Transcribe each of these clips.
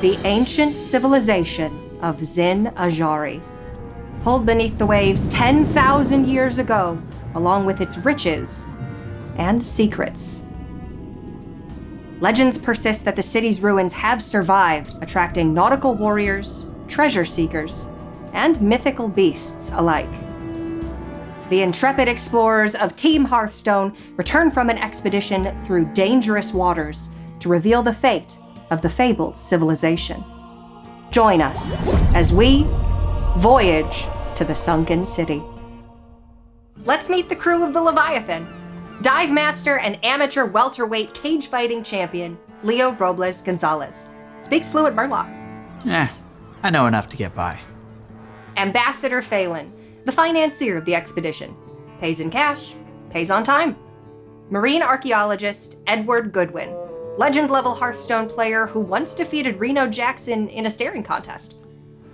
the ancient civilization of Zin Ajari. Pulled beneath the waves 10,000 years ago, along with its riches and secrets. Legends persist that the city's ruins have survived, attracting nautical warriors, treasure seekers, and mythical beasts alike. The intrepid explorers of Team Hearthstone return from an expedition through dangerous waters to reveal the fate of the fabled civilization. Join us as we voyage to the sunken city. Let's meet the crew of the Leviathan. Dive master and amateur welterweight cage fighting champion, Leo Robles Gonzalez. Speaks fluent Murloc. Eh, I know enough to get by. Ambassador Phelan, the financier of the expedition. Pays in cash, pays on time. Marine archaeologist Edward Goodwin, legend level Hearthstone player who once defeated Reno Jackson in a staring contest.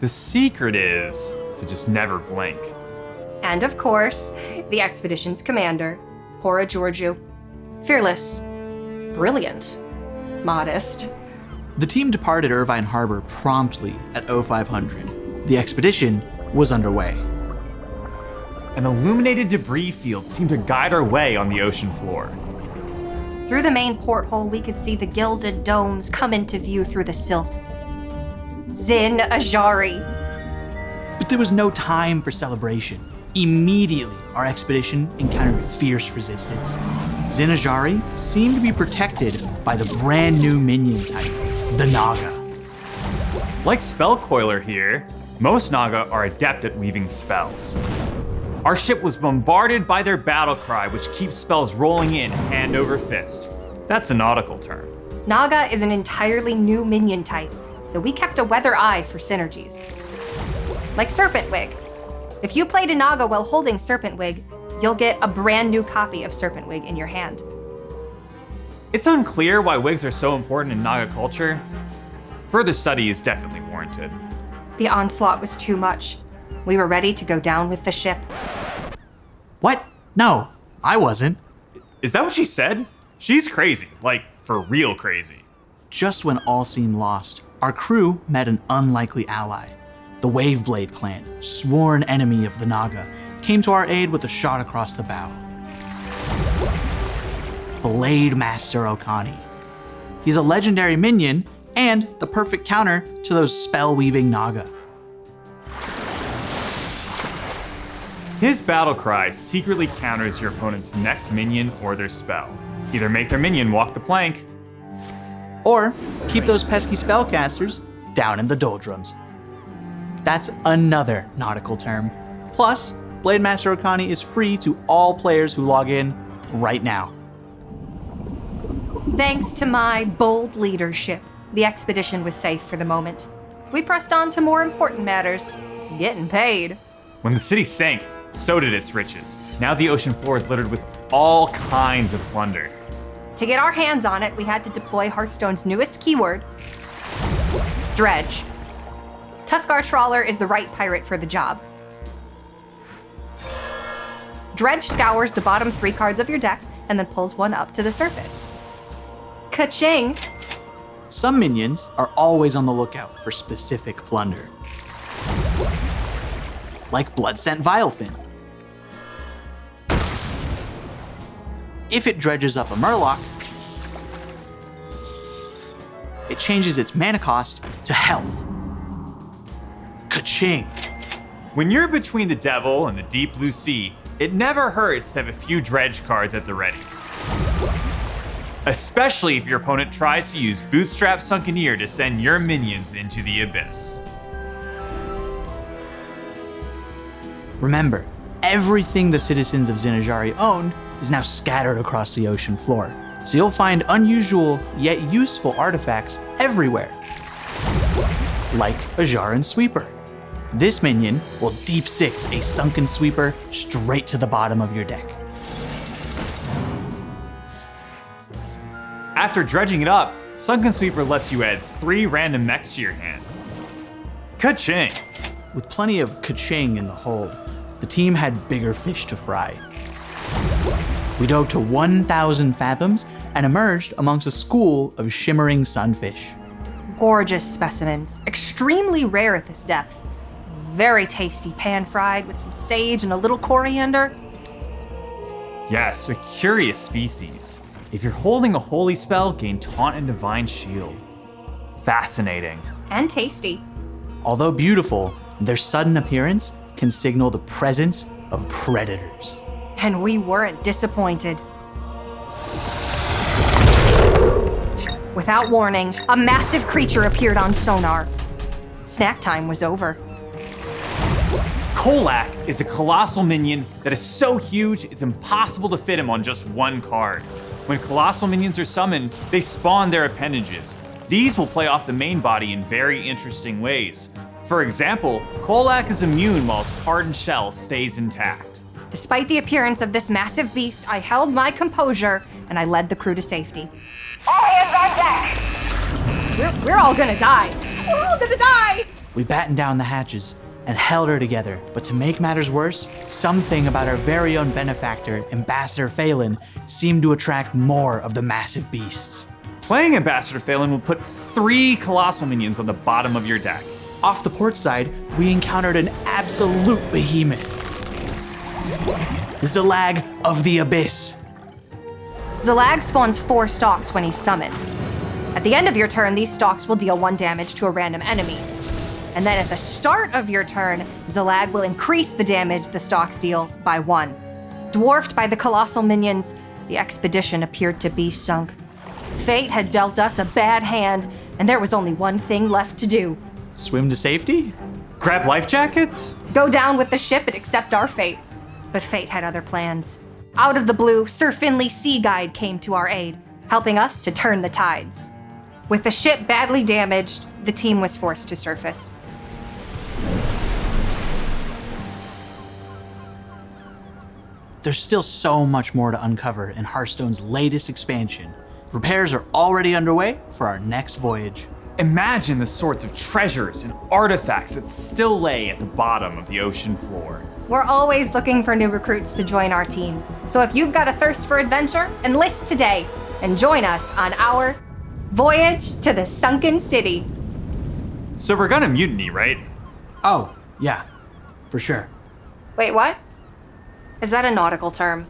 The secret is to just never blink. And of course, the expedition's commander, Pora Georgiou. Fearless, brilliant, modest. The team departed Irvine Harbor promptly at 0500. The expedition was underway. An illuminated debris field seemed to guide our way on the ocean floor. Through the main porthole, we could see the gilded domes come into view through the silt. Zin Ajari. But there was no time for celebration. Immediately, our expedition encountered fierce resistance. Zinajari seemed to be protected by the brand new minion type, the Naga. Like Spellcoiler here, most Naga are adept at weaving spells. Our ship was bombarded by their battle cry, which keeps spells rolling in hand over fist. That's a nautical term. Naga is an entirely new minion type, so we kept a weather eye for synergies. Like Serpent Wig. If you played a Naga while holding Serpent Wig, you'll get a brand new copy of Serpent Wig in your hand. It's unclear why wigs are so important in Naga culture. Further study is definitely warranted. The onslaught was too much. We were ready to go down with the ship. What? No, I wasn't. Is that what she said? She's crazy, like for real crazy. Just when all seemed lost, our crew met an unlikely ally. The Waveblade clan, sworn enemy of the Naga, came to our aid with a shot across the bow. Blade Master Okani. He's a legendary minion and the perfect counter to those spell weaving Naga. His battle cry secretly counters your opponent's next minion or their spell. Either make their minion walk the plank, Or keep those pesky spellcasters down in the doldrums. That's another nautical term. Plus, Blade Master Okani is free to all players who log in right now. Thanks to my bold leadership, the expedition was safe for the moment. We pressed on to more important matters getting paid. When the city sank, so did its riches. Now the ocean floor is littered with all kinds of plunder. To get our hands on it, we had to deploy Hearthstone's newest keyword Dredge. Tuskar Trawler is the right pirate for the job. Dredge scours the bottom three cards of your deck and then pulls one up to the surface. Ka-ching! Some minions are always on the lookout for specific plunder. Like Bloodscent Vilefin. If it dredges up a Murloc, it changes its mana cost to health. Ka-ching! When you're between the devil and the deep blue sea, it never hurts to have a few dredge cards at the ready. Especially if your opponent tries to use Bootstrap Sunkeneer to send your minions into the abyss. Remember, everything the citizens of Zinajari owned is now scattered across the ocean floor. So you'll find unusual yet useful artifacts everywhere. Like a Jaran Sweeper. This minion will deep six a sunken sweeper straight to the bottom of your deck. After dredging it up, Sunken Sweeper lets you add three random mechs to your hand. Ka-ching! With plenty of ka-ching in the hold, the team had bigger fish to fry. We dove to 1,000 fathoms and emerged amongst a school of shimmering sunfish. Gorgeous specimens, extremely rare at this depth. Very tasty, pan fried with some sage and a little coriander. Yes, a curious species. If you're holding a holy spell, gain taunt and divine shield. Fascinating. And tasty. Although beautiful, their sudden appearance can signal the presence of predators. And we weren't disappointed. Without warning, a massive creature appeared on sonar. Snack time was over. Kolak is a colossal minion that is so huge it's impossible to fit him on just one card. When colossal minions are summoned, they spawn their appendages. These will play off the main body in very interesting ways. For example, Kolak is immune while his hardened shell stays intact. Despite the appearance of this massive beast, I held my composure and I led the crew to safety. All hands on deck! We're, we're all gonna die. We're all gonna die! We battened down the hatches and held her together, but to make matters worse, something about our very own benefactor, Ambassador Phelan, seemed to attract more of the massive beasts. Playing Ambassador Phelan will put three colossal minions on the bottom of your deck. Off the port side, we encountered an absolute behemoth. Zalag of the Abyss. Zalag spawns four stalks when he's summoned. At the end of your turn, these stalks will deal one damage to a random enemy. And then at the start of your turn, Zalag will increase the damage the stalks deal by one. Dwarfed by the colossal minions, the expedition appeared to be sunk. Fate had dealt us a bad hand, and there was only one thing left to do Swim to safety? Grab life jackets? go down with the ship and accept our fate. But fate had other plans. Out of the blue, Sir Finley Sea Guide came to our aid, helping us to turn the tides. With the ship badly damaged, the team was forced to surface. There's still so much more to uncover in Hearthstone's latest expansion. Repairs are already underway for our next voyage. Imagine the sorts of treasures and artifacts that still lay at the bottom of the ocean floor. We're always looking for new recruits to join our team. So if you've got a thirst for adventure, enlist today and join us on our voyage to the sunken city. So we're gonna mutiny, right? Oh, yeah, for sure. Wait, what? Is that a nautical term?